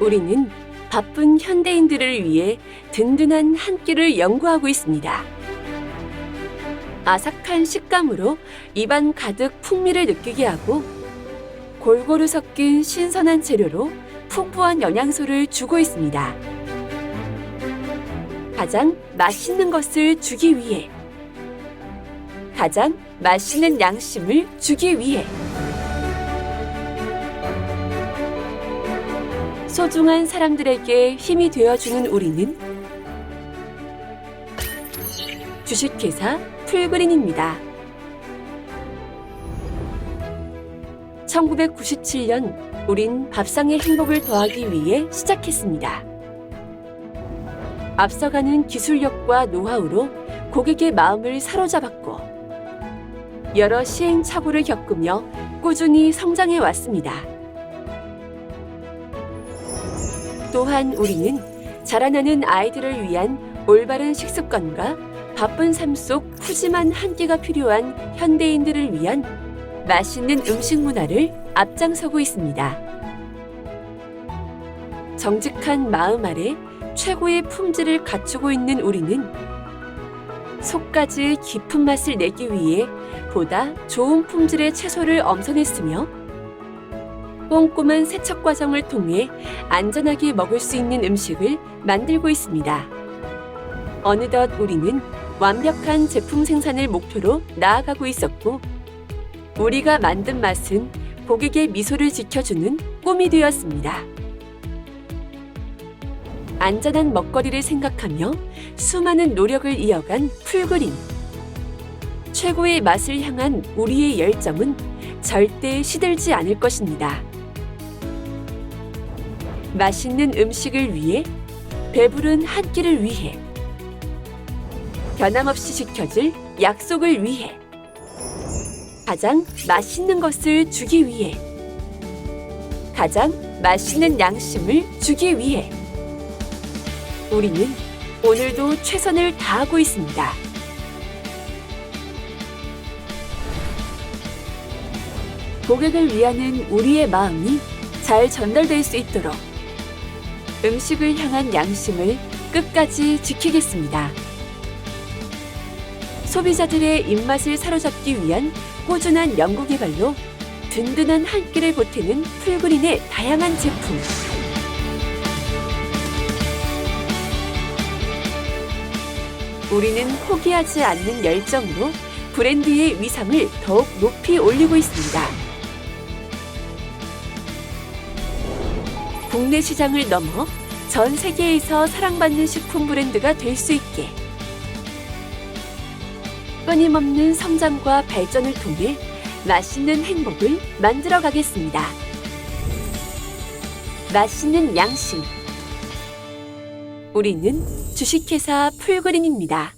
우리는 바쁜 현대인들을 위해 든든한 한 끼를 연구하고 있습니다. 아삭한 식감으로 입안 가득 풍미를 느끼게 하고 골고루 섞인 신선한 재료로 풍부한 영양소를 주고 있습니다. 가장 맛있는 것을 주기 위해 가장 맛있는 양심을 주기 위해 소중한 사람들에게 힘이 되어주는 우리는 주식회사 풀그린입니다. 1997년 우린 밥상의 행복을 더하기 위해 시작했습니다. 앞서가는 기술력과 노하우로 고객의 마음을 사로잡았고 여러 시행착오를 겪으며 꾸준히 성장해 왔습니다. 또한 우리는 자라나는 아이들을 위한 올바른 식습관과 바쁜 삶 속 푸짐한 한 끼가 필요한 현대인들을 위한 맛있는 음식 문화를 앞장서고 있습니다. 정직한 마음 아래 최고의 품질을 갖추고 있는 우리는 속까지 깊은 맛을 내기 위해 보다 좋은 품질의 채소를 엄선했으며 꼼꼼한 세척 과정을 통해 안전하게 먹을 수 있는 음식을 만들고 있습니다. 어느덧 우리는 완벽한 제품 생산을 목표로 나아가고 있었고, 우리가 만든 맛은 고객의 미소를 지켜주는 꿈이 되었습니다. 안전한 먹거리를 생각하며 수많은 노력을 이어간 풀그린. 최고의 맛을 향한 우리의 열정은 절대 시들지 않을 것입니다. 맛있는 음식을 위해, 배부른 한 끼를 위해, 변함없이 지켜질 약속을 위해, 가장 맛있는 것을 주기 위해, 가장 맛있는 양심을 주기 위해, 우리는 오늘도 최선을 다하고 있습니다. 고객을 위하는 우리의 마음이 잘 전달될 수 있도록 음식을 향한 양심을 끝까지 지키겠습니다. 소비자들의 입맛을 사로잡기 위한 꾸준한 연구 개발로 든든한 한 끼를 보태는 풀그린의 다양한 제품. 우리는 포기하지 않는 열정으로 브랜드의 위상을 더욱 높이 올리고 있습니다. 국내 시장을 넘어 전 세계에서 사랑받는 식품 브랜드가 될 수 있게 끊임없는 성장과 발전을 통해 맛있는 행복을 만들어 가겠습니다. 맛있는 양심. 우리는 주식회사 풀그린입니다.